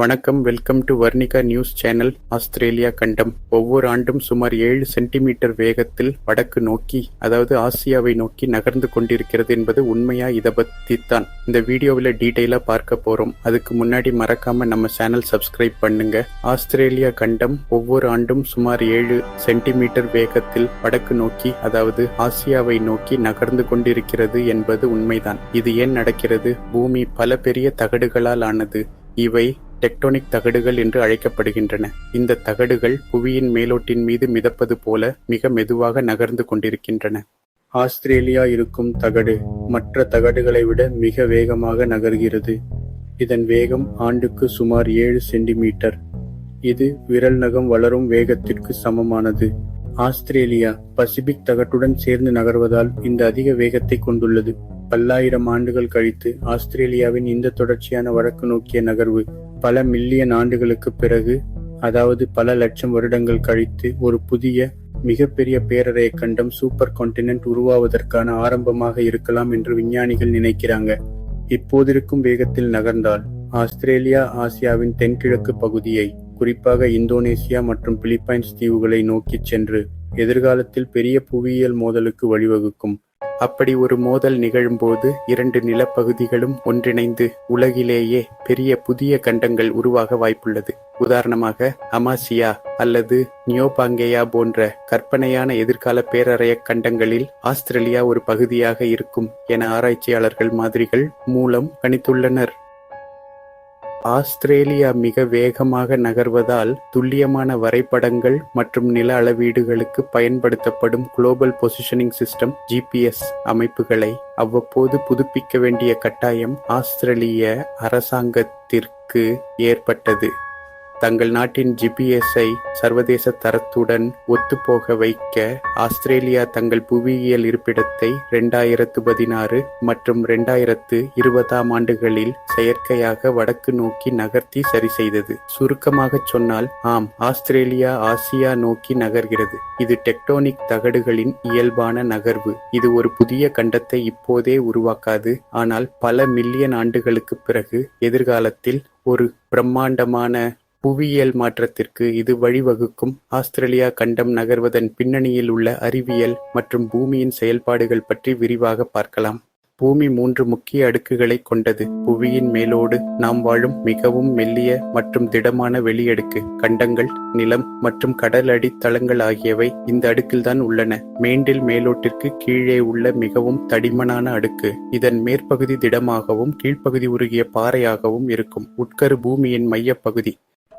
வணக்கம் welcome to Varnika news channel Australia கண்டம். ஒவ்வொரு ஆண்டும் சுமார் ஏழு சென்டிமீட்டர் வேகத்தில் வடக்கு நோக்கி அதாவது ஆசியாவை நோக்கி நகர்ந்து கொண்டிருக்கிறது என்பது உண்மையா இதை பத்தித்தான். இந்த வீடியோவில் டீட்டெயிலாக பார்க்க போறோம். அதுக்கு முன்னாடி மறக்காம நம்ம சேனல் சப்ஸ்கிரைப் பண்ணுங்க. ஆஸ்திரேலியா கண்டம் ஒவ்வொரு ஆண்டும் சுமார் ஏழு சென்டிமீட்டர் வேகத்தில் வடக்கு நோக்கி அதாவது ஆசியாவை நோக்கி நகர்ந்து கொண்டிருக்கிறது என்பது உண்மைதான். இது ஏன் நடக்கிறது? பூமி பல பெரிய தகடுகளால் ஆனது. இவை டெக்டோனிக் தகடுகள் என்று அழைக்கப்படுகின்றன. இந்த தகடுகள் புவியின் மேலோட்டின் மீது மிதப்பது போல மிக மெதுவாக நகர்ந்து கொண்டிருக்கின்றன. ஆஸ்திரேலியா இருக்கும் தகடு மற்ற தகடுகளை விட மிக வேகமாக நகர்கிறது. இதன் வேகம் ஆண்டுக்கு சுமார் ஏழு சென்டிமீட்டர். இது விரல் நகம் வளரும் வேகத்திற்கு சமமானது. ஆஸ்திரேலியா பசிபிக் தகட்டுடன் சேர்ந்து நகர்வதால் இந்த அதிக வேகத்தை கொண்டுள்ளது. பல்லாயிரம் ஆண்டுகள் கழித்து ஆஸ்திரேலியாவின் இந்த தொடர்ச்சியான வடக்கு நோக்கிய நகர்வு பல மில்லியன் ஆண்டுகளுக்கு பிறகு அதாவது பல லட்சம் வருடங்கள் கழித்து ஒரு புதிய மிகப்பெரிய பேரறைய கண்டம் சூப்பர் கான்டினென்ட் உருவாவதற்கான ஆரம்பமாக இருக்கலாம் என்று விஞ்ஞானிகள் நினைக்கிறாங்க. இப்போதிருக்கும் வேகத்தில் நகர்ந்தால் ஆஸ்திரேலியா ஆசியாவின் தென்கிழக்கு பகுதியை குறிப்பாக இந்தோனேசியா மற்றும் பிலிப்பைன்ஸ் தீவுகளை நோக்கிச் சென்று எதிர்காலத்தில் பெரிய புவியியல் மோதலுக்கு வழிவகுக்கும். அப்படி ஒரு மோதல் நிகழும்போது இரண்டு நிலப்பகுதிகளும் ஒன்றிணைந்து உலகிலேயே பெரிய புதிய கண்டங்கள் உருவாக வாய்ப்புள்ளது. உதாரணமாக அமாசியா அல்லது நியோபாங்கேயா போன்ற கற்பனையான எதிர்கால பேரறைய கண்டங்களில் ஆஸ்திரேலியா ஒரு பகுதியாக இருக்கும் என ஆராய்ச்சியாளர்கள் மாதிரிகள் மூலம் கணித்துள்ளனர். ஆஸ்திரேலியா மிக வேகமாக நகர்வதால் துல்லியமான வரைபடங்கள் மற்றும் நில அளவீடுகளுக்கு பயன்படுத்தப்படும் குளோபல் பொசிஷனிங் சிஸ்டம் ஜிபிஎஸ் அமைப்புகளை அவ்வப்போது புதுப்பிக்க வேண்டிய கட்டாயம் ஆஸ்திரேலிய அரசாங்கத்திற்கு ஏற்பட்டது. தங்கள் நாட்டின் ஜிபிஎஸ்ஐ சர்வதேச தரத்துடன் ஒத்துப்போக வைக்க ஆஸ்திரேலியா தங்கள் புவியியல் இருப்பிடத்தை இரண்டாயிரத்து பதினாறு மற்றும் இரண்டாயிரத்து இருபதாம் ஆண்டுகளில் செயற்கையாக வடக்கு நோக்கி நகர்த்தி சரி செய்தது. சுருக்கமாக சொன்னால் ஆம் ஆஸ்திரேலியா ஆசியா நோக்கி நகர்கிறது. இது டெக்டோனிக் தகடுகளின் இயல்பான நகர்வு. இது ஒரு புதிய கண்டத்தை இப்போதே உருவாக்காது. ஆனால் பல மில்லியன் ஆண்டுகளுக்கு பிறகு எதிர்காலத்தில் ஒரு பிரம்மாண்டமான புவியியல் மாற்றத்திற்கு இது வழிவகுக்கும். ஆஸ்திரேலியா கண்டம் நகர்வதன் பின்னணியில் உள்ள அறிவியல் மற்றும் பூமியின் செயல்பாடுகள் பற்றி விரிவாக பார்க்கலாம். பூமி மூன்று முக்கிய அடுக்குகளை கொண்டது. புவியின் மேலோடு நாம் வாழும் மிகவும் மெல்லிய மற்றும் திடமான வெளியடுக்கு. கண்டங்கள் நிலம் மற்றும் கடல் அடித்தளங்கள் ஆகியவை இந்த அடுக்கில்தான் உள்ளன. மேண்டில் மேலோட்டிற்கு கீழே உள்ள மிகவும் தடிமனான அடுக்கு. இதன் மேற்பகுதி திடமாகவும் கீழ்ப்பகுதி உருகிய பாறையாகவும் இருக்கும். உட்கரு பூமியின் மையப்பகுதி.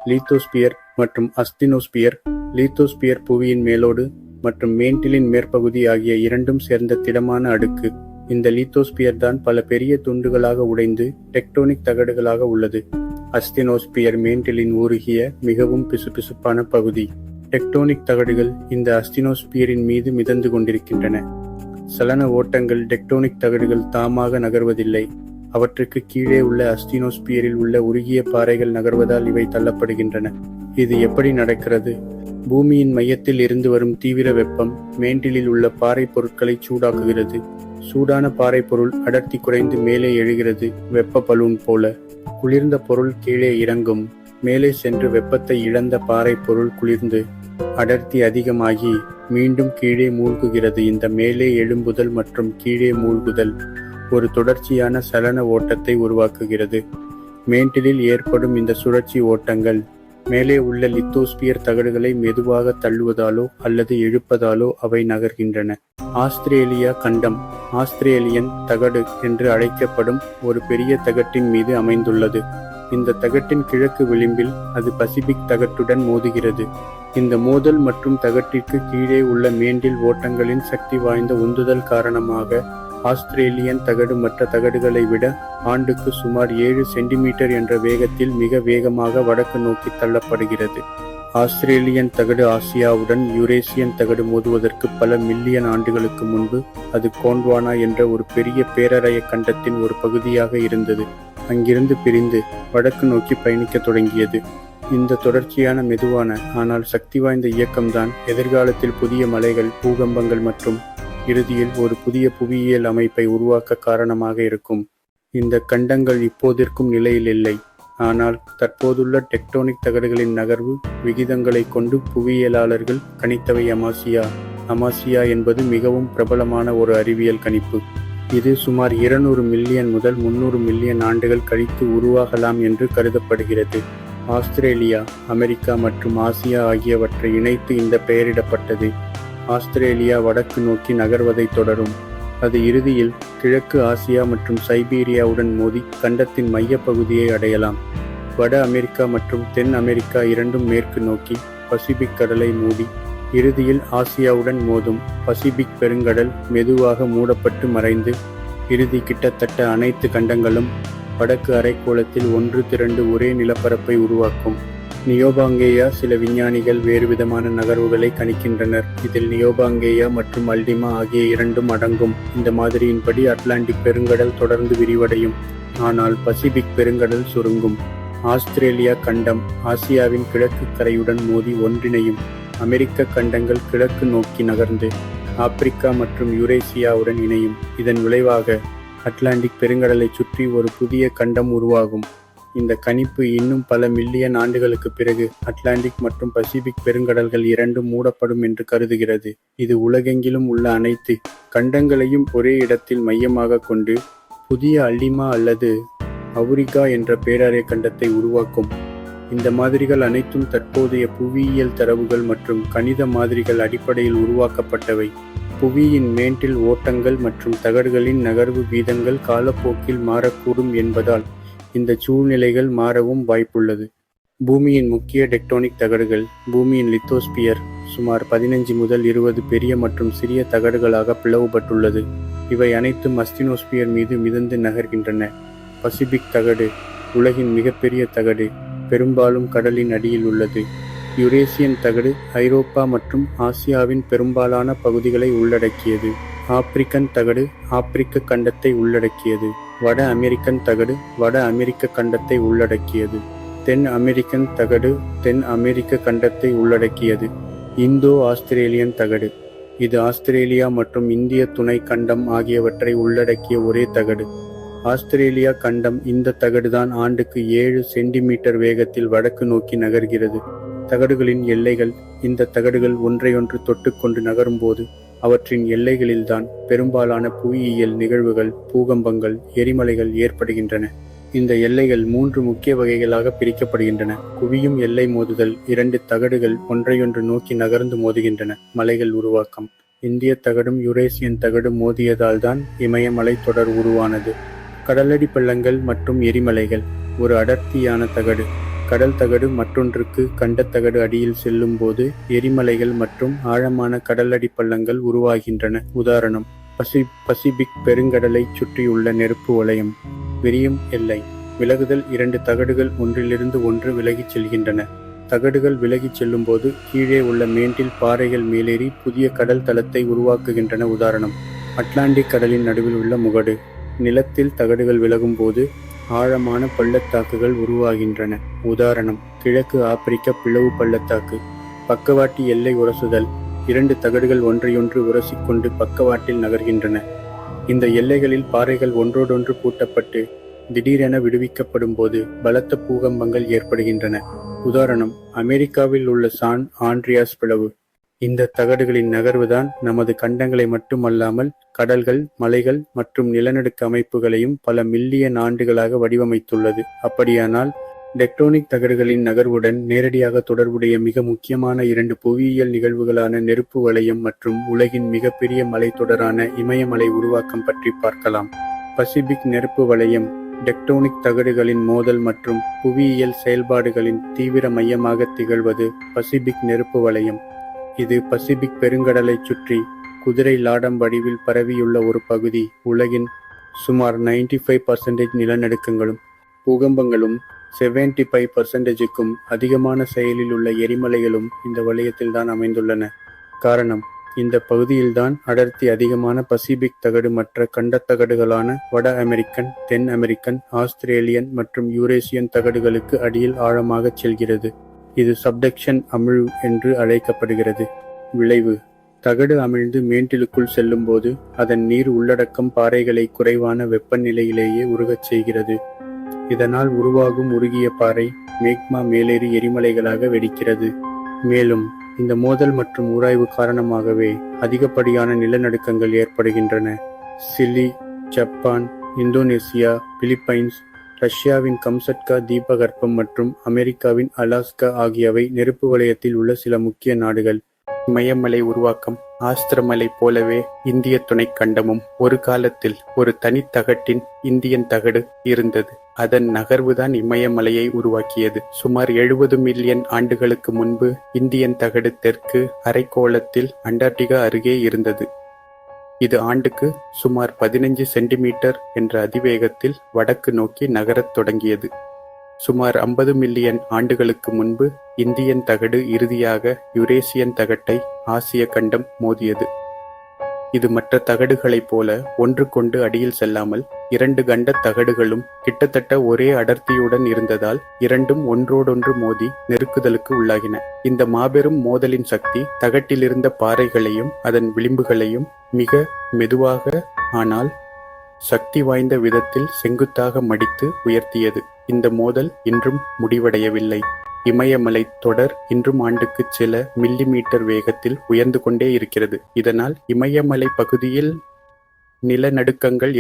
லீத்தோஸ்பியர் மற்றும் அஸ்தினோஸ்பியர் லீத்தோஸ்பியர் புவியின் மேலோடு மற்றும் மேன்டிலின் மேற்பகுதி ஆகிய இரண்டும் சேர்ந்த திடமான அடுக்கு. இந்த லீத்தோஸ்பியர் தான் பல பெரிய துண்டுகளாக உடைந்து டெக்டோனிக் தகடுகளாக உள்ளது. அஸ்தினோஸ்பியர் மேன்டிலின் உருகிய மிகவும் பிசுபிசுப்பான பகுதி. டெக்டோனிக் தகடுகள் இந்த அஸ்தினோஸ்பியரின் மீது மிதந்து கொண்டிருக்கின்றன. சலன ஓட்டங்கள் டெக்டோனிக் தகடுகள் தாமாக நகர்வதில்லை. அவற்றுக்கு கீழே உள்ள அஸ்தினோஸ்பியரில் உள்ள உருகிய பாறைகள் நகர்வதால் இவை தள்ளப்படுகின்றன. இது எப்படி நடக்கிறது? பூமியின் மையத்தில் இருந்து வரும் தீவிர வெப்பம் மேண்டிலில் உள்ள பாறை பொருட்களை சூடாக்குகிறது. சூடான பாறை பொருள் அடர்த்தி குறைந்து மேலே எழுகிறது வெப்ப பலூன் போல. குளிர்ந்த பொருள் கீழே இறங்கும் மேலே சென்று வெப்பத்தை இழந்த பாறை பொருள் குளிர்ந்து அடர்த்தி அதிகமாகி மீண்டும் கீழே மூழ்குகிறது. இந்த மேலே எழும்புதல் மற்றும் கீழே மூழ்குதல். ஒரு தொடர்ச்சியான சலன ஓட்டத்தை உருவாக்குகிறது. மேண்டிலில் ஏற்படும் இந்த சுழற்சி ஓட்டங்கள் மேலே உள்ள லித்தோஸ்பியர் தகடுகளை மெதுவாக தள்ளுவதாலோ அல்லது இழுப்பதாலோ அவை நகர்கின்றன. ஆஸ்திரேலியா கண்டம் ஆஸ்திரேலியன் தகடு என்று அழைக்கப்படும் ஒரு பெரிய தகட்டின் மீது அமைந்துள்ளது. இந்த தகட்டின் கிழக்கு விளிம்பில் அது பசிபிக் தகட்டுடன் மோதுகிறது. இந்த மோதல் மற்றும் தகட்டிற்கு கீழே உள்ள மேண்டில் ஓட்டங்களின் சக்தி வாய்ந்த உந்துதல் காரணமாக ஆஸ்திரேலியன் தகடு மற்ற தகடுகளை விட ஆண்டுக்கு சுமார் ஏழு சென்டிமீட்டர் என்ற வேகத்தில் மிக வேகமாக வடக்கு நோக்கி தள்ளப்படுகிறது. ஆஸ்திரேலியன் தகடு ஆசியாவுடன் யூரேசியன் தகடு மோதுவதற்கு பல மில்லியன் ஆண்டுகளுக்கு முன்பு அது கோண்ட்வானா என்ற ஒரு பெரிய பேரறைய கண்டத்தின் ஒரு பகுதியாக இருந்தது. அங்கிருந்து பிரிந்து வடக்கு நோக்கி பயணிக்க தொடங்கியது. இந்த தொடர்ச்சியான மெதுவான ஆனால் சக்தி வாய்ந்த இயக்கம்தான் எதிர்காலத்தில் புதிய மலைகள் பூகம்பங்கள் மற்றும் இறுதியில் ஒரு புதிய புவியியல் அமைப்பை உருவாக்க காரணமாக இருக்கும். இந்த கண்டங்கள் இப்போதிருக்கும் நிலையில் இல்லை. ஆனால் தற்போதுள்ள டெக்டோனிக் தகடுகளின் நகர்வு விகிதங்களைக் கொண்டு புவியியலாளர்கள் கணித்தவை அமாசியா. அமாசியா என்பது மிகவும் பிரபலமான ஒரு அறிவியல் கணிப்பு. இது சுமார் இருநூறு மில்லியன் முதல் முன்னூறு மில்லியன் ஆண்டுகள் கழித்து உருவாகலாம் என்று கருதப்படுகிறது. ஆஸ்திரேலியா அமெரிக்கா மற்றும் ஆசியா ஆகியவற்றை இணைத்து இந்த பெயரிடப்பட்டது. ஆஸ்திரேலியா வடக்கு நோக்கி நகர்வதை தொடரும். அது இறுதியில் கிழக்கு ஆசியா மற்றும் சைபீரியாவுடன் மோதி கண்டத்தின் மையப் பகுதியை அடையலாம். வட அமெரிக்கா மற்றும் தென் அமெரிக்கா இரண்டும் மேற்கு நோக்கி பசிபிக் கடலை மூடி இறுதியில் ஆசியாவுடன் மோதும். பசிபிக் பெருங்கடல் மெதுவாக மூடப்பட்டு மறைந்து இறுதி கிட்டத்தட்ட அனைத்து கண்டங்களும் வடக்கு அரைக்கோளத்தில் ஒன்று திரண்டு ஒரே நிலப்பரப்பை உருவாக்கும். நியோபாங்கேயா சில விஞ்ஞானிகள் வேறுவிதமான நகர்வுகளை கணிக்கின்றனர். இதில் நியோபாங்கேயா மற்றும் அல்டிமா ஆகிய இரண்டும் அடங்கும். இந்த மாதிரியின்படி அட்லாண்டிக் பெருங்கடல் தொடர்ந்து விரிவடையும். ஆனால் பசிபிக் பெருங்கடல் சுருங்கும். ஆஸ்திரேலியா கண்டம் ஆசியாவின் கிழக்கு கரையுடன் மோதி ஒன்றிணையும். அமெரிக்க கண்டங்கள் கிழக்கு நோக்கி நகர்ந்து ஆப்பிரிக்கா மற்றும் யுரேசியாவுடன் இணையும். இதன் விளைவாக அட்லாண்டிக் பெருங்கடலைச் சுற்றி ஒரு புதிய கண்டம் உருவாகும். இந்த கணிப்பு இன்னும் பல மில்லியன் ஆண்டுகளுக்கு பிறகு அட்லாண்டிக் மற்றும் பசிபிக் பெருங்கடல்கள் இரண்டும் மூடப்படும் என்று கருதுகிறது. இது உலகெங்கிலும் உள்ள அனைத்து கண்டங்களையும் ஒரே இடத்தில் மையமாக கொண்டு புதிய அல்லிமா அல்லது அவுரிகா என்ற பேரறை கண்டத்தை உருவாக்கும். இந்த மாதிரிகள் அனைத்தும் தற்போதைய புவியியல் தரவுகள் மற்றும் கணித மாதிரிகள் அடிப்படையில் உருவாக்கப்பட்டவை. புவியின் மேன்டில் ஓட்டங்கள் மற்றும் தகடுகளின் நகர்வு வீதங்கள் காலப்போக்கில் மாறக்கூடும் என்பதால் இந்த சூழ்நிலைகள் மாறவும் வாய்ப்புள்ளது. பூமியின் முக்கிய டெக்டோனிக் தகடுகள் பூமியின் லித்தோஸ்பியர் சுமார் பதினஞ்சு முதல் இருபது பெரிய மற்றும் சிறிய தகடுகளாக பிளவுபட்டுள்ளது. இவை அனைத்தும் அஸ்தினோஸ்பியர் மீது மிதந்து நகர்கின்றன. பசிபிக் தகடு உலகின் மிகப்பெரிய தகடு பெரும்பாலும் கடலின் அடியில் உள்ளது. யுரேசியன் தகடு ஐரோப்பா மற்றும் ஆசியாவின் பெரும்பாலான பகுதிகளை உள்ளடக்கியது. ஆப்பிரிக்கன் தகடு ஆப்பிரிக்க கண்டத்தை உள்ளடக்கியது. வட அமெரிக்கன் தகடு வட அமெரிக்க கண்டத்தை உள்ளடக்கியது. தென் அமெரிக்கன் தகடு தென் அமெரிக்க கண்டத்தை உள்ளடக்கியது. இந்தோ ஆஸ்திரேலியன் தகடு. இது ஆஸ்திரேலியா மற்றும் இந்திய துணை கண்டம் ஆகியவற்றை உள்ளடக்கிய ஒரே தகடு. ஆஸ்திரேலியா கண்டம் இந்த தகடுதான் ஆண்டுக்கு ஏழு சென்டிமீட்டர் வேகத்தில் வடக்கு நோக்கி நகர்கிறது. தகடுகளின் எல்லைகள் இந்த தகடுகள் ஒன்றையொன்று தொட்டுக்கொண்டு நகரும்போது அவற்றின் எல்லைகளில்தான் பெரும்பாலான புவியியல் நிகழ்வுகள் பூகம்பங்கள் எரிமலைகள் ஏற்படுகின்றன. இந்த எல்லைகள் மூன்று முக்கிய வகைகளாக பிரிக்கப்படுகின்றன. குவியும் எல்லை மோதுதல் இரண்டு தகடுகள் ஒன்றையொன்று நோக்கி நகர்ந்து மோதுகின்றன. மலைகள் உருவாக்கம். இந்திய தகடும் யுரேசியன் தகடு மோதியதால் தான் இமயமலை தொடர் உருவானது. கடலடி பள்ளங்கள் மற்றும் எரிமலைகள். ஒரு அடர்த்தியான தகடு. கடல் தகடு மற்றொன்றுக்கு கண்டத்தகடு அடியில் செல்லும் போது எரிமலைகள் மற்றும் ஆழமான கடலடி பள்ளங்கள் உருவாகின்றன. உதாரணம் பசி பசிபிக் பெருங்கடலை சுற்றியுள்ள நெருப்பு வளையம். விரியும் எல்லை. விலகுதல் இரண்டு தகடுகள் ஒன்றிலிருந்து ஒன்று விலகிச் செல்கின்றன. தகடுகள் விலகிச் செல்லும்போது கீழே உள்ள மேண்டில் பாறைகள் மேலேறி புதிய கடல் தளத்தை உருவாக்குகின்றன. உதாரணம் அட்லாண்டிக் கடலின் நடுவில் உள்ள முகடு. நிலத்தில் தகடுகள் விலகும் போது ஆழமான பள்ளத்தாக்குகள் உருவாகின்றன. உதாரணம் கிழக்கு ஆப்பிரிக்க பிளவு பள்ளத்தாக்கு. பக்கவாட்டி எல்லை உரசுதல். இரண்டு தகடுகள் ஒன்றையொன்று உரசிக்கொண்டு பக்கவாட்டில் நகர்கின்றன. இந்த எல்லைகளில் பாறைகள் ஒன்றோடொன்று பூட்டப்பட்டு திடீரென விடுவிக்கப்படும் போது பலத்த பூகம்பங்கள் ஏற்படுகின்றன. உதாரணம் அமெரிக்காவில் உள்ள சான் ஆண்ட்ரியாஸ் பிளவு. இந்த தகடுகளின் நகர்வுதான் நமது கண்டங்களை மட்டுமல்லாமல் கடல்கள் மலைகள் மற்றும் நிலநடுக்க அமைப்புகளையும் பல மில்லியன் ஆண்டுகளாக வடிவமைத்துள்ளது. அப்படியானால் டெக்டோனிக் தகடுகளின் நகர்வுடன் நேரடியாக தொடர்புடைய மிக முக்கியமான இரண்டு புவியியல் நிகழ்வுகளான நெருப்பு வளையம் மற்றும் உலகின் மிகப்பெரிய மலைத்தொடரான இமயமலை உருவாக்கம் பற்றி பார்க்கலாம். பசிபிக் நெருப்பு வளையம் டெக்டோனிக் தகடுகளின் மோதல் மற்றும் புவியியல் செயல்பாடுகளின் தீவிர மையமாக திகழ்வது பசிபிக் நெருப்பு வளையம். இது பசிபிக் பெருங்கடலைச் சுற்றி குதிரை லாடம் வடிவில் பரவியுள்ள ஒரு பகுதி. உலகின் சுமார் 95% ஃபைவ் பர்சன்டேஜ் நிலநடுக்கங்களும் பூகம்பங்களும் 75% ஃபைவ் பர்சன்டேஜுக்கும் அதிகமான செயலில் உள்ள எரிமலைகளும் இந்த வளையத்தில்தான் அமைந்துள்ளன. காரணம் இந்த பகுதியில்தான் அடர்த்தி அதிகமான பசிபிக் தகடு மற்ற கண்டத்தகடுகளான வட அமெரிக்கன் தென் அமெரிக்கன் ஆஸ்திரேலியன் மற்றும் யூரேசியன் தகடுகளுக்கு அடியில் ஆழமாகச் செல்கிறது. இது சப்டக்ஷன் அமிழ்வு என்று அழைக்கப்படுகிறது. விளைவு. தகடு அமிழ்ந்து மேண்டிலுக்குள் செல்லும்போது அதன் நீர் உள்ளடக்கம் பாறைகளை குறைவான வெப்பநிலையிலேயே உருகச் செய்கிறது. இதனால் உருவாகும் உருகிய பாறை மேக்மா மேலேறி எரிமலைகளாக வெடிக்கிறது. மேலும் இந்த மோதல் மற்றும் உராய்வு காரணமாகவே அதிகப்படியான நிலநடுக்கங்கள் ஏற்படுகின்றன. சிலி ஜப்பான் இந்தோனேசியா பிலிப்பைன்ஸ் ரஷ்யாவின் கம்சட்கா தீபகற்பம் மற்றும் அமெரிக்காவின் அலாஸ்கா ஆகியவை நெருப்பு வலயத்தில் உள்ள சில முக்கிய நாடுகள். இமயமலை உருவாக்கம் ஆஸ்திரமலை போலவே இந்திய துணைக் கண்டமும் ஒரு காலத்தில் ஒரு தனித்தகட்டின் இந்தியன் தகடு இருந்தது. அதன் நகர்வுதான் இமயமலையை உருவாக்கியது. சுமார் எழுபது மில்லியன் ஆண்டுகளுக்கு முன்பு இந்தியன் தகடு தெற்கு அரைக்கோளத்தில் அண்டார்டிகா அருகே இருந்தது. இது ஆண்டுக்கு சுமார் பதினைஞ்சு சென்டிமீட்டர் என்ற அதிவேகத்தில் வடக்கு நோக்கி நகரத் தொடங்கியது. சுமார் ஐம்பது மில்லியன் ஆண்டுகளுக்கு முன்பு இந்தியன் தகடு இறுதியாக யுரேசியன் தகட்டை ஆசிய கண்டம் மோதியது. இது மற்ற தகடுகளைப் போல ஒன்றுக்கொண்டு அடியில் செல்லாமல் இரண்டு கண்டத் தகடுகளும் கிட்டத்தட்ட ஒரே அடர்த்தியுடன் இருந்ததால் இரண்டும் ஒன்றோடொன்று மோதி நெருக்குதலுக்கு உள்ளாகின. இந்த மாபெரும் மோதலின் சக்தி தகட்டிலிருந்த பாறைகளையும் அதன் விளிம்புகளையும் மிக மெதுவாக ஆனால் சக்தி வாய்ந்த விதத்தில் செங்குத்தாக மடித்து உயர்த்தியது. இந்த மோதல் இன்றும் முடிவடையவில்லை. இமயமலை தொடர் இன்றும் ஆண்டுக்கு சில மில்லி மீட்டர் வேகத்தில் உயர்ந்து கொண்டே இருக்கிறது. இதனால் இமயமலை பகுதியில் நிலநடுக்கங்கள்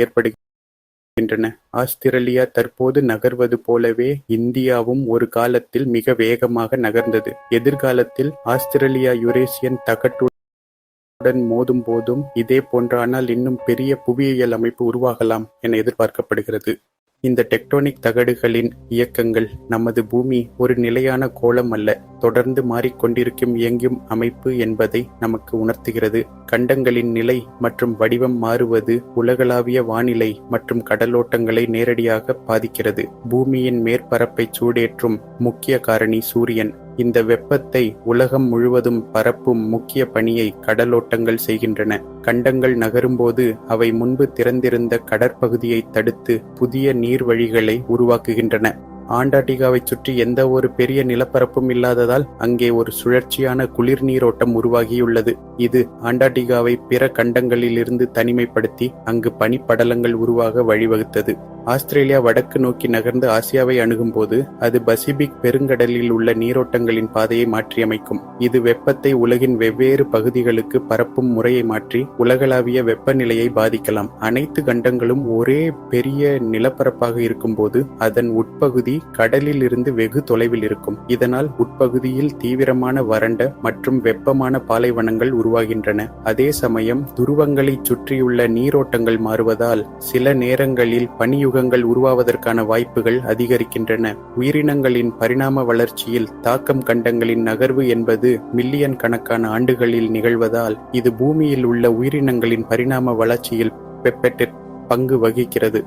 இருக்கின்றன. ஆஸ்திரேலியா தற்போது நகர்வது போலவே இந்தியாவும் ஒரு காலத்தில் மிக வேகமாக நகர்ந்தது எதிர்காலத்தில் ஆஸ்திரேலியா யுரேசியன் தகட்டுடன் மோதும் போதும் இதே போன்ற ஆனால் இன்னும் பெரிய புவியியல் அமைப்பு உருவாகலாம் என எதிர்பார்க்கப்படுகிறது இந்த டெக்டோனிக் தகடுகளின் இயக்கங்கள் நமது பூமி ஒரு நிலையான கோளம் அல்ல தொடர்ந்து மாறிக்கொண்டிருக்கும் இயங்கும் அமைப்பு என்பதை நமக்கு உணர்த்துகிறது. கண்டங்களின் நிலை மற்றும் வடிவம் மாறுவது உலகளாவிய வானிலை மற்றும் கடலோட்டங்களை நேரடியாக பாதிக்கிறது. பூமியின் மேற்பரப்பை சூடேற்றும் முக்கிய காரணி சூரியன். இந்த வெப்பத்தை உலகம் முழுவதும் பரப்பும் முக்கிய பணியை கடலோட்டங்கள் செய்கின்றன. கண்டங்கள் நகரும்போது அவை முன்பு திறந்திருந்த கடற்பகுதியை தடுத்து புதிய நீர்வழிகளை உருவாக்குகின்றன. ஆண்டார்டிகாவைச் சுற்றி எந்த ஒரு பெரிய நிலப்பரப்பும் இல்லாததால் அங்கே ஒரு சுழற்சியான குளிர் நீரோட்டம் உருவாகியுள்ளது. இது ஆண்டார்டிகாவை பிற கண்டங்களிலிருந்து தனிமைப்படுத்தி அங்கு பனிப்படலங்கள் உருவாக வழிவகுத்தது. ஆஸ்திரேலியா வடக்கு நோக்கி நகர்ந்து ஆசியாவை அணுகும்போது அது பசிபிக் பெருங்கடலில் உள்ள நீரோட்டங்களின் பாதையை மாற்றியமைக்கும். இது வெப்பத்தை உலகின் வெவ்வேறு பகுதிகளுக்கு பரப்பும் முறையை மாற்றி உலகளாவிய வெப்பநிலையை பாதிக்கலாம். அனைத்து கண்டங்களும் ஒரே பெரிய நிலப்பரப்பாக இருக்கும்போது அதன் உட்பகுதி கடலில் இருந்து வெகு தொலைவில் இருக்கும். இதனால் உட்பகுதியில் தீவிரமான வறண்ட மற்றும் வெப்பமான பாலைவனங்கள் உருவாகின்றன. அதே சமயம் துருவங்களைச் சுற்றியுள்ள நீரோட்டங்கள் மாறுவதால் சில நேரங்களில் பனியுக பனியுகங்கள் உருவாவதற்கான வாய்ப்புகள் அதிகரிக்கின்றன. உயிரினங்களின் பரிணாம வளர்ச்சியில் தாக்கம் கண்டங்களின் நகர்வு என்பது மில்லியன் கணக்கான ஆண்டுகளில் நிகழ்வதால் இது பூமியில் உள்ள உயிரினங்களின் பரிணாம வளர்ச்சியில் பெப்பெட் பங்கு வகிக்கிறது.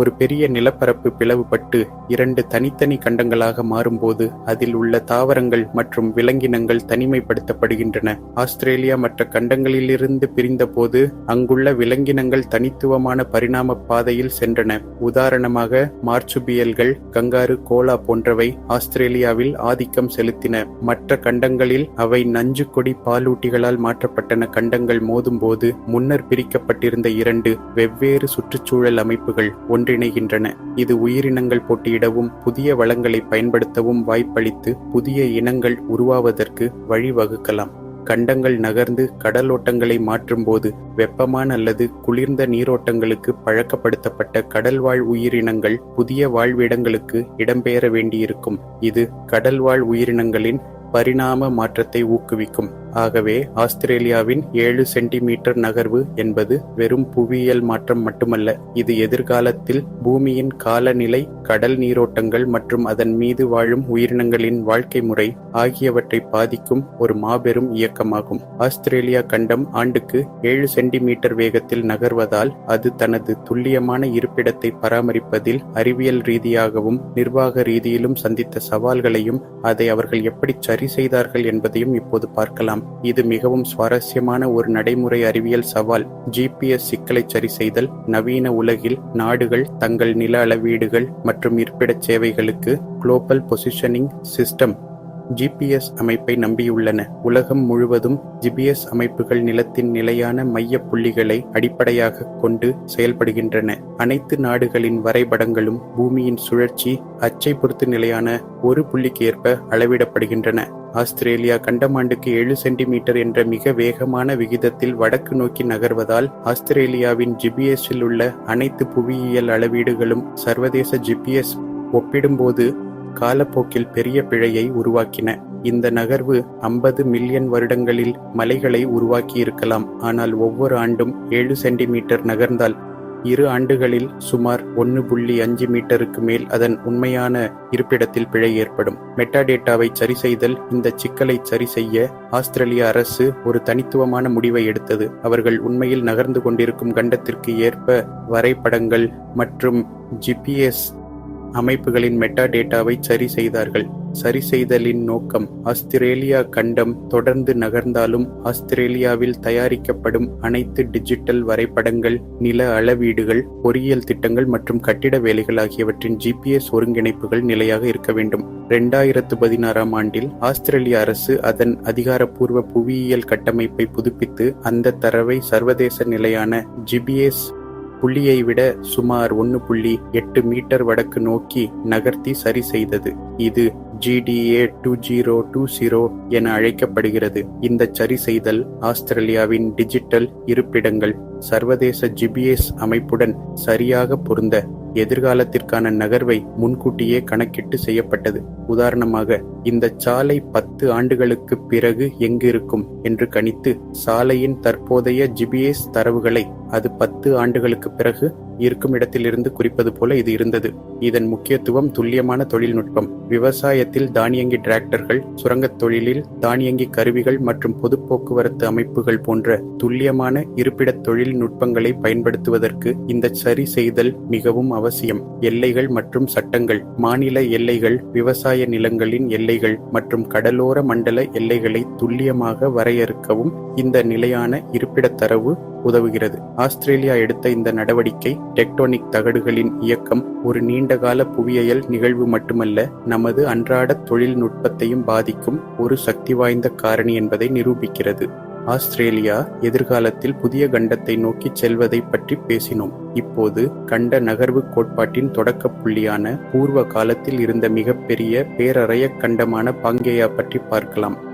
ஒரு பெரிய நிலப்பரப்பு பிளவுபட்டு இரண்டு தனித்தனி கண்டங்களாக மாறும்போது அதில் உள்ள தாவரங்கள் மற்றும் விலங்கினங்கள் தனிமைப்படுத்தப்படுகின்றன. ஆஸ்திரேலியா மற்ற கண்டங்களிலிருந்து பிரிந்தபோது அங்குள்ள விலங்கினங்கள் தனித்துவமான பரிணாம பாதையில் சென்றன. உதாரணமாக மார்ச்சுபியல்கள் கங்காரு கோலா போன்றவை ஆஸ்திரேலியாவில் ஆதிக்கம் செலுத்தின. மற்ற கண்டங்களில் அவை நஞ்சு கொடி பாலூட்டிகளால் மாற்றப்பட்டன. கண்டங்கள் மோதும்போது முன்னர் பிரிக்கப்பட்டிருந்த இரண்டு வெவ்வேறு சுற்றுச்சூழல் அமைப்புகள் ஒன்று ஒன்றிணைகின்றன. இது உயிரினங்கள் போட்டியிடவும் புதிய வளங்களை பயன்படுத்தவும் வாய்ப்பளித்து புதிய இனங்கள் உருவாவதற்கு வழிவகுக்கலாம். கண்டங்கள் நகர்ந்து கடலோட்டங்களை மாற்றும்போது வெப்பமான அல்லது குளிர்ந்த நீரோட்டங்களுக்கு பழக்கப்படுத்தப்பட்ட கடல்வாழ் உயிரினங்கள் புதிய வாழ்விடங்களுக்கு இடம்பெயர வேண்டியிருக்கும். இது கடல்வாழ் உயிரினங்களின் பரிணாம மாற்றத்தை ஊக்குவிக்கும். ஆகவே ஆஸ்திரேலியாவின் ஏழு சென்டிமீட்டர் நகர்வு என்பது வெறும் புவியியல் மாற்றம் மட்டுமல்ல இது எதிர்காலத்தில் பூமியின் காலநிலை கடல் நீரோட்டங்கள் மற்றும் அதன் மீது வாழும் உயிரினங்களின் வாழ்க்கை முறை ஆகியவற்றை பாதிக்கும் ஒரு மாபெரும் இயக்கமாகும். ஆஸ்திரேலியா கண்டம் ஆண்டுக்கு ஏழு சென்டிமீட்டர் வேகத்தில் நகர்வதால் அது தனது துல்லியமான இருப்பிடத்தை பராமரிப்பதில் அறிவியல் ரீதியாகவும் நிர்வாக ரீதியிலும் சந்தித்த சவால்களையும் அதை அவர்கள் எப்படி சரி செய்தார்கள் என்பதையும் இப்போது பார்க்கலாம். இது மிகவும் சுவாரஸ்யமான ஒரு நடைமுறை அறிவியல் சவால். ஜிபிஎஸ் சிக்கலை சரி செய்தல் நவீன உலகில் நாடுகள் தங்கள் நில அளவீடுகள் மற்றும் இருப்பிடச் சேவைகளுக்கு குளோபல் பொசிஷனிங் சிஸ்டம் ஜிபிஎஸ் அமைப்பை நம்பியுள்ளன. உலகம் முழுவதும் ஜிபிஎஸ் அமைப்புகள் நிலத்தின் நிலையான மைய புள்ளிகளை அடிப்படையாக கொண்டு செயல்படுகின்றன. அனைத்து நாடுகளின் வரைபடங்களும் பூமியின் சுழற்சி அச்சை பொறுத்து நிலையான ஒரு புள்ளிக்கு ஏற்ப அளவிடப்படுகின்றன. ஆஸ்திரேலியா கண்டமாண்டுக்கு ஏழு சென்டிமீட்டர் என்ற மிக வேகமான விகிதத்தில் வடக்கு நோக்கி நகர்வதால் ஆஸ்திரேலியாவின் ஜிபிஎஸ்ஸில் உள்ள அனைத்து புவியியல் அளவீடுகளும் சர்வதேச ஜிபிஎஸ் ஒப்பிடும்போது காலப்போக்கில் பெரிய பிழையை உருவாக்கின. இந்த நகர்வு ஐம்பது மில்லியன் வருடங்களில் மலைகளை உருவாக்கியிருக்கலாம் ஆனால் ஒவ்வொரு ஆண்டும் ஏழு சென்டிமீட்டர் நகர்ந்தால் இரு ஆண்டுகளில் சுமார் ஒன்று புள்ளி அஞ்சு மீட்டருக்கு மேல் அதன் உண்மையான இருப்பிடத்தில் பிழை ஏற்படும். மெட்டாடேட்டாவை சரிசெய்தல் இந்த சிக்கலை சரிசெய்ய ஆஸ்திரேலிய அரசு ஒரு தனித்துவமான முடிவை எடுத்தது. அவர்கள் உண்மையில் நகர்ந்து கொண்டிருக்கும் கண்டத்திற்கு ஏற்ப வரைபடங்கள் மற்றும் ஜிபிஎஸ் அமைப்புகளின் மெட்டாடேட்டாவை சரி செய்தார்கள். சரி செய்தலின் நோக்கம் ஆஸ்திரேலியா கண்டம் தொடர்ந்து நகர்ந்தாலும் ஆஸ்திரேலியாவில் தயாரிக்கப்படும் அனைத்து டிஜிட்டல் வரைபடங்கள், நில அளவீடுகள், பொறியியல் திட்டங்கள் மற்றும் கட்டிட வேலைகள் ஆகியவற்றின் ஜிபிஎஸ் ஒருங்கிணைப்புகள் நிலையாக இருக்க வேண்டும். இரண்டாயிரத்து பதினாறாம் ஆண்டில் ஆஸ்திரேலிய அரசு அதன் அதிகாரப்பூர்வ புவியியல் கட்டமைப்பை புதுப்பித்து அந்த தரவை சர்வதேச நிலையான ஜிபிஎஸ் புள்ளியை விட சுமார் ஒன்று புள்ளி எட்டு மீட்டர் வடக்கு நோக்கி நகர்த்தி சரி செய்தது. இது GDA two zero two zero என அழைக்கப்படுகிறது. இந்த சரிசெய்தல் ஆஸ்திரேலியாவின் டிஜிட்டல் இருப்பிடங்கள் சர்வதேச ஜிபிஎஸ் அமைப்புடன் சரியாக பொருந்த எதிர்காலத்திற்கான நகர்வை முன்கூட்டியே கணக்கிட்டு செய்யப்பட்டது. உதாரணமாக, இந்த சாலை பத்து ஆண்டுகளுக்கு பிறகு எங்கிருக்கும் என்று கணித்து, சாலையின் தற்போதைய ஜிபிஎஸ் தரவுகளை அது பத்து ஆண்டுகளுக்குப் பிறகு இருக்கும் இடத்திலிருந்து குறிப்பது போல இது இருந்தது. இதன் முக்கியத்துவம் துல்லியமான தொழில்நுட்பம். விவசாயத்தில் தானியங்கி டிராக்டர்கள், சுரங்கத் தொழிலில் தானியங்கி கருவிகள் மற்றும் பொது போக்குவரத்து அமைப்புகள் போன்ற துல்லியமான இருப்பிட தொழில்நுட்பங்களை பயன்படுத்துவதற்கு இந்த சரி செய்தல் மிகவும் அவசியம். எல்லைகள் மற்றும் சட்டங்கள் மாநில எல்லைகள், விவசாய நிலங்களின் எல்லைகள் மற்றும் கடலோர மண்டல எல்லைகளை துல்லியமாக வரையறுக்கவும் இந்த நிலையான இருப்பிட தரவு உதவுகிறது. ஆஸ்திரேலியா எடுத்த இந்த நடவடிக்கை டெக்டோனிக் தகடுகளின் இயக்கம் ஒரு நீண்டகால புவியியல் நிகழ்வு மட்டுமல்ல, நமது அன்றாட தொழில்நுட்பத்தையும் பாதிக்கும் ஒரு சக்திவாய்ந்த காரணி என்பதை நிரூபிக்கிறது. ஆஸ்திரேலியா எதிர்காலத்தில் புதிய கண்டத்தை நோக்கிச் செல்வதைப் பற்றி பேசினோம். இப்போது கண்ட நகர்வுக் கோட்பாட்டின் தொடக்கப் புள்ளியான பூர்வ காலத்தில் இருந்த மிகப்பெரிய பேரறைய கண்டமான பாங்கேயா பற்றி பார்க்கலாம்.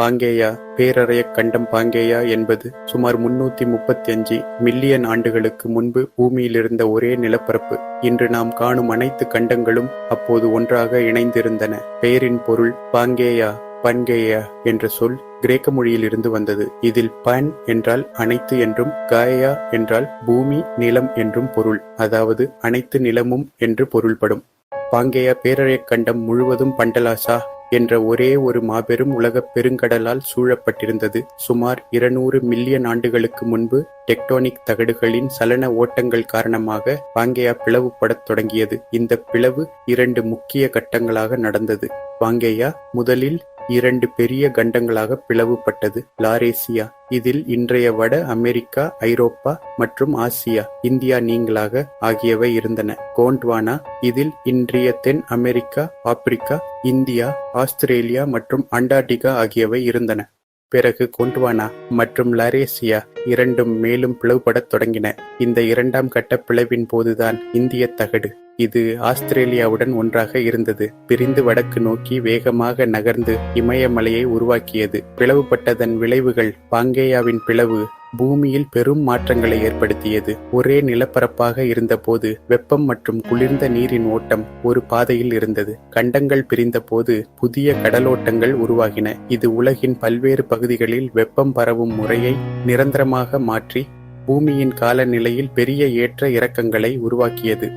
பாங்கேயா பேரறையக் கண்டம் பாங்கேயா என்பது சுமார் முன்னூத்தி முப்பத்தஞ்சு மில்லியன் ஆண்டுகளுக்கு முன்பு பூமியிலிருந்த ஒரே நிலப்பரப்பு. இன்று நாம் காணும் அனைத்து கண்டங்களும் அப்போது ஒன்றாக இணைந்திருந்தன. பெயரின் பொருள் பாங்கேயா பன்கேயா என்ற சொல் கிரேக்க மொழியிலிருந்து வந்தது. இதில் பன் என்றால் அனைத்து என்றும் காயா என்றால் பூமி, நிலம் என்றும் பொருள். அதாவது அனைத்து நிலமும் என்று பொருள்படும். பாங்கேயா பேரறைய கண்டம் முழுவதும் பண்டலாசா என்ற ஒரே ஒரு மாபெரும் உலகப் பெருங்கடலால் சூழப்பட்டிருந்தது. சுமார் இருநூறு மில்லியன் ஆண்டுகளுக்கு முன்பு டெக்டோனிக் தகடுகளின் சலன ஓட்டங்கள் காரணமாக பாங்கேயா பிளவுபடத் தொடங்கியது. இந்த பிளவு இரண்டு முக்கிய கட்டங்களாக நடந்தது. பாங்கேயா முதலில் இரண்டு பெரிய கண்டங்களாக பிளவுபட்டது. லாரேசியா இதில் இன்றைய வட அமெரிக்கா, ஐரோப்பா மற்றும் ஆசியா, இந்தியா நீங்கலாக ஆகியவை இருந்தன. கோண்ட்வானா இதில் இன்றைய தென் அமெரிக்கா, ஆப்பிரிக்கா, இந்தியா, ஆஸ்திரேலியா மற்றும் அண்டார்டிகா ஆகியவை இருந்தன. பிறகு கோண்ட்வானா மற்றும் லாரேசியா இரண்டும் மேலும் பிளவுபடத் தொடங்கின. இந்த இரண்டாம் கட்ட பிளவின் போதுதான் இந்திய தகடு, இது ஆஸ்திரேலியாவுடன் ஒன்றாக இருந்தது, பிரிந்து வடக்கு நோக்கி வேகமாக நகர்ந்து இமயமலையை உருவாக்கியது. பிளவுபட்டதன் விளைவுகள் பாங்கேயாவின் பிளவு பூமியில் பெரும் மாற்றங்களை ஏற்படுத்தியது. ஒரே நிலப்பரப்பாக இருந்தபோது வெப்பம் மற்றும் குளிர்ந்த நீரின் ஓட்டம் ஒரு பாதையில் இருந்தது. கண்டங்கள் பிரிந்தபோது புதிய கடலோட்டங்கள் உருவாகின. இது உலகின் பல்வேறு பகுதிகளில் வெப்பம் பரவும் முறையை நிரந்தரமாக மாற்றி பூமியின் காலநிலையில் பெரிய ஏற்ற இறக்கங்களை உருவாக்கியது.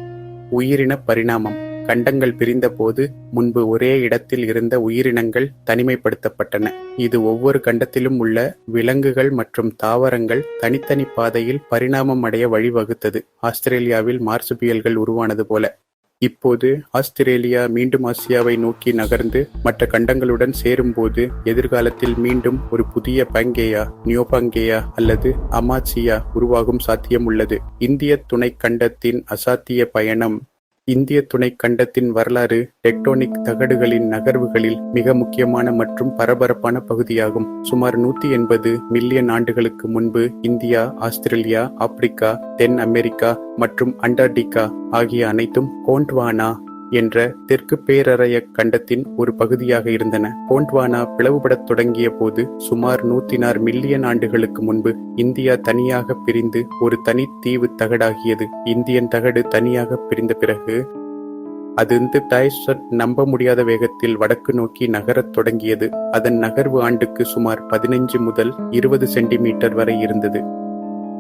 உயிரின பரிணாமம் கண்டங்கள் பிரிந்தபோது முன்பு ஒரே இடத்தில் இருந்த உயிரினங்கள் தனிமைப்படுத்தப்பட்டன. இது ஒவ்வொரு கண்டத்திலும் உள்ள விலங்குகள் மற்றும் தாவரங்கள் தனித்தனி பாதையில் பரிணாமம் அடைய வழிவகுத்தது. ஆஸ்திரேலியாவில் மார்சுபியல்கள் உருவானது போல. இப்போது ஆஸ்திரேலியா மீண்டும் ஆசியாவை நோக்கி நகர்ந்து மற்ற கண்டங்களுடன் சேரும்போது எதிர்காலத்தில் மீண்டும் ஒரு புதிய பங்கேயா நியோபங்கேயா அல்லது அமாச்சியா உருவாகும் சாத்தியம் உள்ளது. இந்திய துணைக் கண்டத்தின் அசாத்திய பயணம் இந்திய துணைக் கண்டத்தின் வரலாறு டெக்டோனிக் தகடுகளின் நகர்வுகளில் மிக முக்கியமான மற்றும் பரபரப்பான பகுதியாகும். சுமார் நூத்தி எண்பது மில்லியன் ஆண்டுகளுக்கு முன்பு இந்தியா ஆஸ்திரேலியா ஆப்பிரிக்கா தென் அமெரிக்கா மற்றும் அண்டார்டிகா ஆகிய அனைத்தும் கோண்ட்வானா என்ற தெற்கு பேரறைய கண்டத்தின் ஒரு பகுதியாக இருந்தன. கோண்ட்வானா பிளவுபடத் தொடங்கிய போது சுமார் நூத்தினார் மில்லியன் ஆண்டுகளுக்கு முன்பு இந்தியா தனியாக பிரிந்து ஒரு தனி தீவு தகடாகியது. இந்தியன் தகடு தனியாக பிரிந்த பிறகு அது டைசட் நம்ப முடியாத வேகத்தில் வடக்கு நோக்கி நகரத் தொடங்கியது. அதன் நகர்வு ஆண்டுக்கு சுமார் பதினைஞ்சு முதல் இருபது சென்டிமீட்டர் வரை இருந்தது.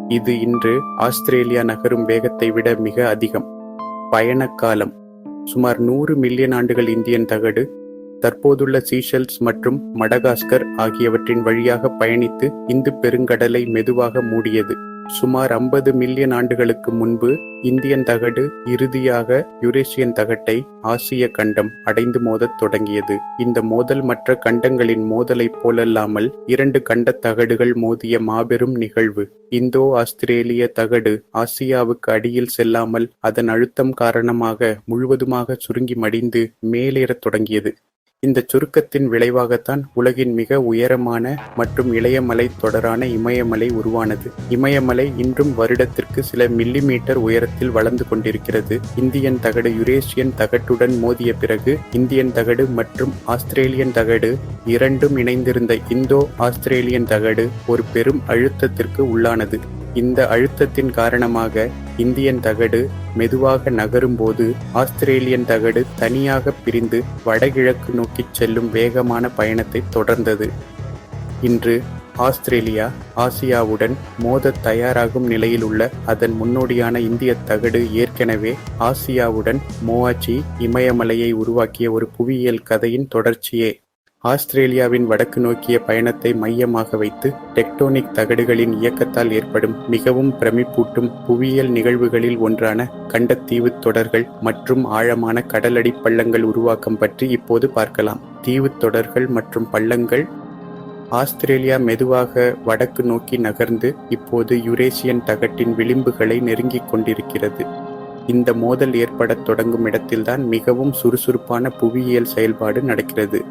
இது இன்று ஆஸ்திரேலியா நகரும் வேகத்தை விட மிக அதிகம். பயணக்காலம் சுமார் நூறு மில்லியன் ஆண்டுகள் இந்தியன் தகடு தற்போதுள்ள சீஷெல்ஸ் மற்றும் மடகாஸ்கர் ஆகியவற்றின் வழியாக பயணித்து இந்து பெருங்கடலை மெதுவாக மூடியது. சுமார் ஐம்பது மில்லியன் ஆண்டுகளுக்கு முன்பு இந்தியன் தகடு இறுதியாக யுரேசியன் தகட்டை ஆசிய கண்டம் அடைந்து மோதத் தொடங்கியது. இந்த மோதல் மற்ற கண்டங்களின் மோதலைப் போலல்லாமல் இரண்டு கண்டத் தகடுகள் மோதிய மாபெரும் நிகழ்வு. இந்தோ ஆஸ்திரேலிய தகடு ஆசியாவுக்கு அடியில் செல்லாமல் அதன் அழுத்தம் காரணமாக முழுவதுமாக சுருங்கி மடிந்து மேலேறத் தொடங்கியது. இந்த சுருக்கத்தின் விளைவாகத்தான் உலகின் மிக உயரமான மற்றும் இளைய மலை தொடரான இமயமலை உருவானது. இமயமலை இன்றும் வருடத்திற்கு சில மில்லிமீட்டர் உயரத்தில் வளர்ந்து கொண்டிருக்கிறது. இந்தியன் தகடு யுரேசியன் தகட்டுடன் மோதிய பிறகு இந்தியன் தகடு மற்றும் ஆஸ்திரேலியன் தகடு இரண்டும் இணைந்திருந்த இந்தோ ஆஸ்திரேலியன் தகடு ஒரு பெரும் அழுத்தத்திற்கு உள்ளானது. இந்த அழுத்தத்தின் காரணமாக இந்தியன் தகடு மெதுவாக நகரும்போது ஆஸ்திரேலியன் தகடு தனியாக பிரிந்து வடகிழக்கு நோக்கிச் செல்லும் வேகமான பயணத்தை தொடர்ந்தது. இன்று ஆஸ்திரேலியா ஆசியாவுடன் மோதத் தயாராகும் நிலையில் உள்ள அதன் முன்னோடியான இந்திய தகடு ஏற்கனவே ஆசியாவுடன் மோவாச்சி இமயமலையை உருவாக்கிய ஒரு புவியியல் கதையின் தொடர்ச்சியே. ஆஸ்திரேலியாவின் வடக்கு நோக்கிய பயணத்தை மையமாக வைத்து டெக்டோனிக் தகடுகளின் இயக்கத்தால் ஏற்படும் மிகவும் பிரமிப்பூட்டும் புவியியல் நிகழ்வுகளில் ஒன்றான கண்டத்தீவு தொடர்கள் மற்றும் ஆழமான கடலடி பள்ளங்கள் உருவாக்கம் பற்றி இப்போது பார்க்கலாம். தீவு தொடர்கள் மற்றும் பள்ளங்கள் ஆஸ்திரேலியா மெதுவாக வடக்கு நோக்கி நகர்ந்து இப்போது யுரேசியன் தகட்டின் விளிம்புகளை நெருங்கிக் கொண்டிருக்கிறது. இந்த மோதல் ஏற்படத் தொடங்கும் இடத்தில்தான் மிகவும் சுறுசுறுப்பான புவியியல் செயல்பாடு நடக்கிறது.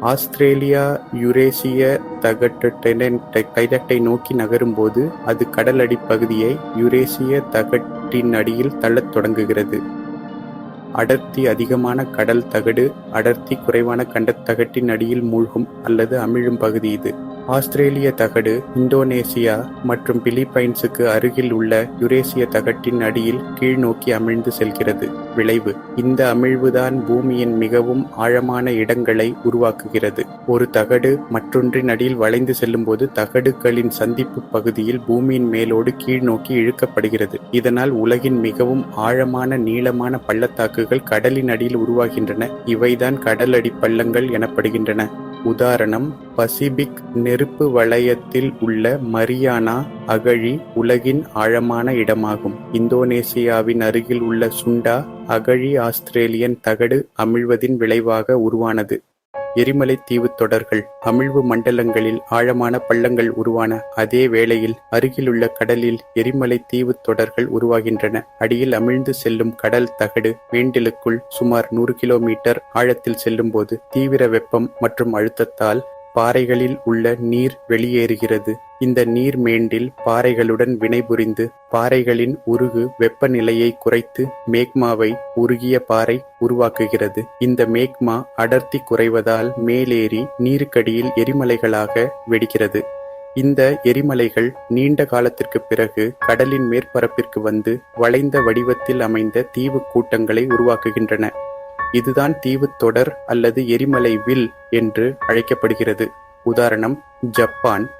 ஆஸ்திரேலியா யுரேசிய தகட்டை நோக்கி நகரும்போது அது கடல் அடிப்பகுதியை யுரேசிய தகட்டின் அடியில் தள்ளத் தொடங்குகிறது. அடர்த்தி அதிகமான கடல் தகடு அடர்த்தி குறைவான கண்டத்தகட்டின் அடியில் மூழ்கும் அல்லது அமிழும் பகுதி இது. ஆஸ்திரேலிய தகடு இந்தோனேசியா மற்றும் பிலிப்பைன்ஸுக்கு அருகில் உள்ள யுரேசிய தகட்டின் அடியில் கீழ்நோக்கி அமிழ்ந்து செல்கிறது. விளைவு. இந்த அமிழ்வுதான் பூமியின் மிகவும் ஆழமான இடங்களை உருவாக்குகிறது. ஒரு தகடு மற்றொன்றின் அடியில் வளைந்து செல்லும்போது தகடுகளின் சந்திப்பு பகுதியில் பூமியின் மேலோடு கீழ்நோக்கி இழுக்கப்படுகிறது. இதனால் உலகின் மிகவும் ஆழமான நீளமான பள்ளத்தாக்குகள் கடலின் அடியில் உருவாகின்றன. இவைதான் கடலடி பள்ளங்கள் எனப்படுகின்றன. உதாரணம் பசிபிக் நெருப்பு வளையத்தில் உள்ள மரியானா அகழி உலகின் ஆழமான இடமாகும். இந்தோனேசியாவின் அருகில் உள்ள சுண்டா அகழி ஆஸ்திரேலியன் தகடு அமிழ்வதின் விளைவாக உருவானது. எரிமலை தீவு தொடர்கள் அமிழ்வு மண்டலங்களில் ஆழமான பள்ளங்கள் உருவான அதே வேளையில் அருகிலுள்ள கடலில் எரிமலை தீவு தொடர்கள் உருவாகின்றன. அடியில் அமிழ்ந்து செல்லும் கடல் தகடு வேண்டிலுக்குள் சுமார் நூறு கிலோமீட்டர் ஆழத்தில் செல்லும்போது தீவிர வெப்பம் மற்றும் அழுத்தத்தால் பாறைகளில் உள்ள நீர் வெளியேறுகிறது. இந்த நீர் மேண்டில் பாறைகளுடன் வினைபுரிந்து பாறைகளின் உருகு வெப்பநிலையை குறைத்து மேக்மாவை உருகிய பாறை உருவாக்குகிறது. இந்த மேக்மா அடர்த்தி குறைவதால் மேலேறி நீருக்கடியில் எரிமலைகளாக வெடிக்கிறது. இந்த எரிமலைகள் நீண்ட காலத்திற்கு பிறகு கடலின் மேற்பரப்பிற்கு வந்து வளைந்த வடிவத்தில் அமைந்த தீவு கூட்டங்களை உருவாக்குகின்றன. இதுதான் தீவுத்தொடர் அல்லது எரிமலை வில் என்று அழைக்கப்படுகிறது. உதாரணம் ஜப்பான்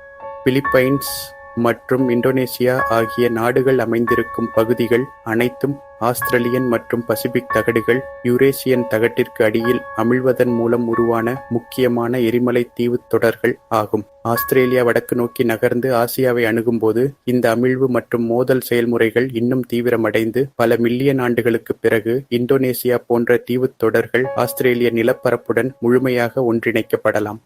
பிலிப்பைன்ஸ் மற்றும் இந்தோனேசியா ஆகிய நாடுகள் அமைந்திருக்கும் பகுதிகள் அனைத்தும் ஆஸ்திரேலியன் மற்றும் பசிபிக் தகடுகள் யூரேசியன் தகட்டிற்கு அடியில் அமிழ்வதன் மூலம் உருவான முக்கியமான எரிமலை தீவு தொடர்கள் ஆகும். ஆஸ்திரேலியா வடக்கு நோக்கி நகர்ந்து ஆசியாவை அணுகும்போது இந்த அமிழ்வு மற்றும் மோதல் செயல்முறைகள் இன்னும் தீவிரமடைந்து பல மில்லியன் ஆண்டுகளுக்குப் பிறகு இந்தோனேசியா போன்ற தீவுத் தொடர்கள் ஆஸ்திரேலிய நிலப்பரப்புடன் முழுமையாக ஒன்றிணைக்கப்படலாம்.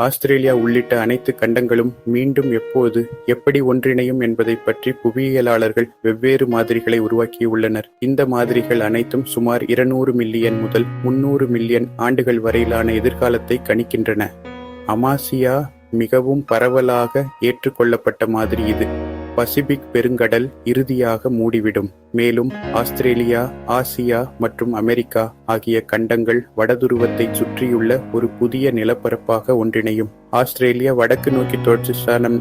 ஆஸ்திரேலியா உள்ளிட்ட அனைத்து கண்டங்களும் மீண்டும் எப்போது எப்படி ஒன்றிணையும் என்பதைப் பற்றி புவியியலாளர்கள் வெவ்வேறு மாதிரிகளை உருவாக்கியுள்ளனர். இந்த மாதிரிகள் அனைத்தும் சுமார் இருநூறு மில்லியன் முதல் முன்னூறு மில்லியன் ஆண்டுகள் வரையிலான எதிர்காலத்தை கணிக்கின்றன. அமாசியா மிகவும் பரவலாக ஏற்றுக்கொள்ளப்பட்ட மாதிரி இது. பசிபிக் பெருங்கடல் இறுதியாக மூடிவிடும். மேலும் ஆஸ்திரேலியா ஆசியா மற்றும் அமெரிக்கா ஆகிய கண்டங்கள் வடதுருவத்தை சுற்றியுள்ள ஒரு புதிய நிலப்பரப்பாக ஒன்றிணையும். ஆஸ்திரேலியா வடக்கு நோக்கி தொடர்ச்சிசானம்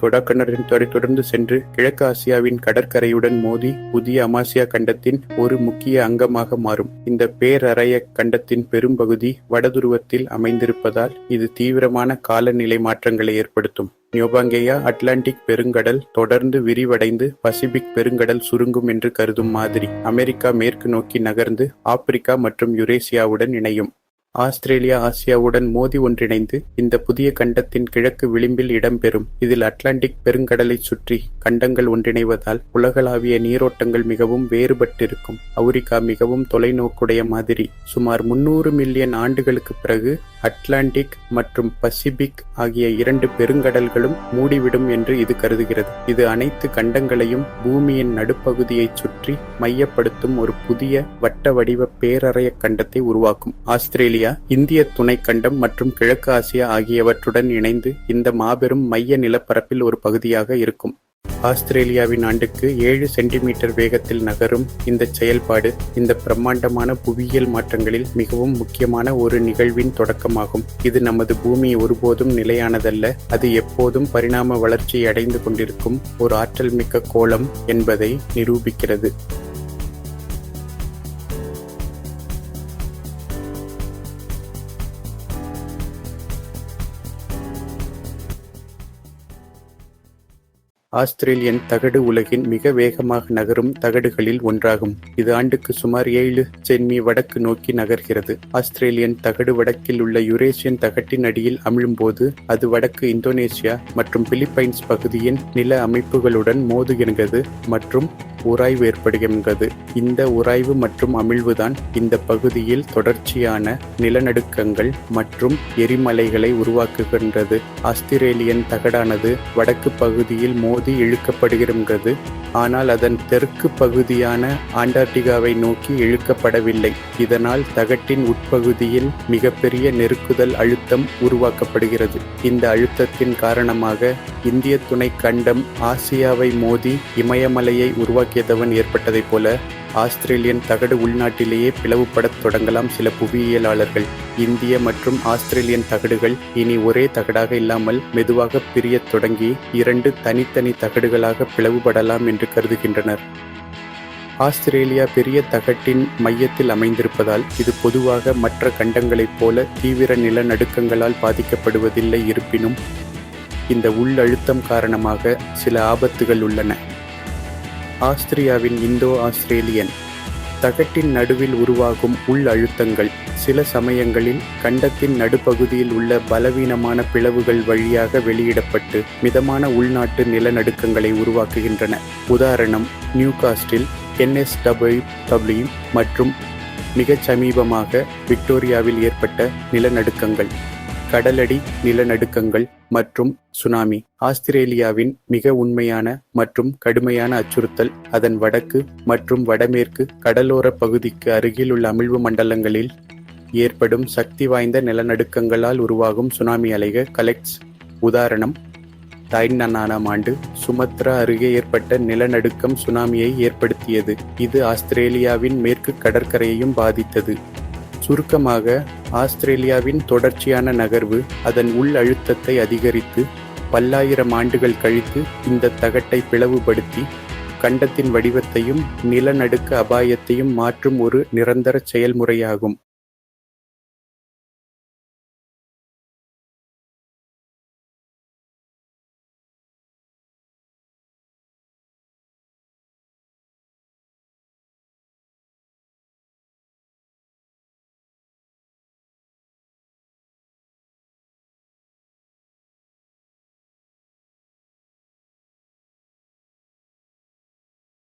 கொடக்கணரின் தொடர்ந்து சென்று கிழக்கு ஆசியாவின் கடற்கரையுடன் மோதி புதிய அமாசியா கண்டத்தின் ஒரு முக்கிய அங்கமாக மாறும். இந்த பேரறைய கண்டத்தின் பெரும்பகுதி வடதுருவத்தில் அமைந்திருப்பதால் இது தீவிரமான காலநிலை மாற்றங்களை ஏற்படுத்தும். நியோபாங்கேயா அட்லாண்டிக் பெருங்கடல் தொடர்ந்து விரிவடைந்து பசிபிக் பெருங்கடல் சுருங்கும் என்று கருதும் மாதிரி அமெரிக்கா மேற்கு நோக்கி நகர்ந்து ஆப்பிரிக்கா மற்றும் யுரேசியாவுடன் இணையும். ஆஸ்திரேலியா ஆசியாவுடன் மோதி ஒன்றிணைந்து இந்த புதிய கண்டத்தின் கிழக்கு விளிம்பில் இடம்பெறும். இதில் அட்லாண்டிக் பெருங்கடலைச் சுற்றி கண்டங்கள் ஒன்றிணைவதால் உலகளாவிய நீரோட்டங்கள் மிகவும் வேறுபட்டிருக்கும். அவுரிக்கா மிகவும் தொலைநோக்குடைய மாதிரி. சுமார் முன்னூறு மில்லியன் ஆண்டுகளுக்கு பிறகு அட்லாண்டிக் மற்றும் பசிபிக் ஆகிய இரண்டு பெருங்கடல்களும் மூடிவிடும் என்று இது கருதுகிறது. இது அனைத்து கண்டங்களையும் பூமியின் நடுப்பகுதியைச் சுற்றி மையப்படுத்தும் ஒரு புதிய வட்ட வடிவ பேரறைய கண்டத்தை உருவாக்கும். ஆஸ்திரேலியா இந்திய துணைக்கண்டம் மற்றும் கிழக்கு ஆசியா ஆகியவற்றுடன் இணைந்து இந்த மாபெரும் மைய நிலப்பரப்பில் ஒரு பகுதியாக இருக்கும். ஆஸ்திரேலியாவின் ஆண்டுக்கு ஏழு சென்டிமீட்டர் வேகத்தில் நகரும் இந்த செயல்பாடு இந்த பிரம்மாண்டமான புவியியல் மாற்றங்களில் மிகவும் முக்கியமான ஒரு நிகழ்வின் தொடக்கமாகும். இது நமது பூமி ஒருபோதும் நிலையானதல்ல. அது எப்போதும் பரிணாம வளர்ச்சி அடைந்து கொண்டிருக்கும் ஒரு ஆற்றல் மிக்க கோலம் என்பதை நிரூபிக்கிறது. ஆஸ்திரேலியன் தகடு உலகின் மிக வேகமாக நகரும் தகடுகளில் ஒன்றாகும். இது ஆண்டுக்கு சுமார் ஏழு சென்மி வடக்கு நோக்கி நகர்கிறது. ஆஸ்திரேலியன் தகடு வடக்கில் உள்ள யுரேசியன் தகட்டின் அடியில் அமிழும்போது அது வடக்கு இந்தோனேசியா மற்றும் பிலிப்பைன்ஸ் பகுதியின் நில அமைப்புகளுடன் மோதுகிறது மற்றும் உராய்வு ஏற்படுகின்றது. இந்த உராய்வு மற்றும் அமிழ்வுதான் இந்த பகுதியில் தொடர்ச்சியான நிலநடுக்கங்கள் மற்றும் எரிமலைகளை உருவாக்குகின்றது. ஆஸ்திரேலியன் தகடானது வடக்கு பகுதியில் மோ இழுக்கப்படுகிறது ஆனால் அதன் தெற்கு பகுதியான ஆண்டார்டிகாவை நோக்கி இழுக்கப்படவில்லை. இதனால் தகட்டின் உட்பகுதியில் மிகப்பெரிய நெருக்குதல் அழுத்தம் உருவாக்கப்படுகிறது. இந்த அழுத்தத்தின் காரணமாக இந்திய துணை கண்டம் ஆசியாவை மோதி இமயமலையை உருவாக்கியதவன் ஏற்பட்டதைப் போல ஆஸ்திரேலியன் தகடு உள்நாட்டிலேயே பிளவுபடத் தொடங்கலாம் சில புவியியலாளர்கள். இந்திய மற்றும் ஆஸ்திரேலியன் தகடுகள் இனி ஒரே தகடாக இல்லாமல் மெதுவாக பிரியத் தொடங்கி இரண்டு தனித்தனி தகடுகளாக பிளவுபடலாம் என்று கருதுகின்றனர். ஆஸ்திரேலியா பெரிய தகட்டின் மையத்தில் அமைந்திருப்பதால் இது பொதுவாக மற்ற கண்டங்களைப் போல தீவிர நிலநடுக்கங்களால் பாதிக்கப்படுவதில்லை இருப்பினும் இந்த உள்ளழுத்தம் காரணமாக சில ஆபத்துகள் உள்ளன. ஆஸ்திரியாவின் இந்தோ ஆஸ்திரேலியன். தகட்டின் நடுவில் உருவாகும் உள் அழுத்தங்கள் சில சமயங்களில் கண்டத்தின் நடுப்பகுதியில் உள்ள பலவீனமான பிளவுகள் வழியாக வெளியிடப்பட்டு மிதமான உள்நாட்டு நிலநடுக்கங்களை உருவாக்குகின்றன. உதாரணம் நியூகாஸ்டில் என்எஸ்டபிள்யூ டபிள்யூ மற்றும் மிகச் சமீபமாக விக்டோரியாவில் ஏற்பட்ட நிலநடுக்கங்கள். கடலடி நிலநடுக்கங்கள் மற்றும் சுனாமி. ஆஸ்திரேலியாவின் மிக உண்மையான மற்றும் கடுமையான அச்சுறுத்தல் அதன் வடக்கு மற்றும் வடமேற்கு கடலோர பகுதிக்கு அருகில் உள்ள அமிழ்வு மண்டலங்களில் ஏற்படும் சக்தி வாய்ந்த நிலநடுக்கங்களால் உருவாகும் சுனாமி அலைக கலெக்ட்ஸ். உதாரணம் தாய்நானாம் ஆண்டு சுமத்ரா அருகே ஏற்பட்ட நிலநடுக்கம் சுனாமியை ஏற்படுத்தியது. இது ஆஸ்திரேலியாவின் மேற்கு கடற்கரையையும் பாதித்தது. சுருக்கமாக ஆஸ்திரேலியாவின் தொடர்ச்சியான நகர்வு அதன் உள் அழுத்தத்தை அதிகரித்து பல்லாயிரம் ஆண்டுகள் கழித்து இந்த தகட்டை பிளவுபடுத்தி கண்டத்தின் வடிவத்தையும் நிலநடுக்க அபாயத்தையும் மாற்றும் ஒரு நிரந்தர செயல்முறையாகும்.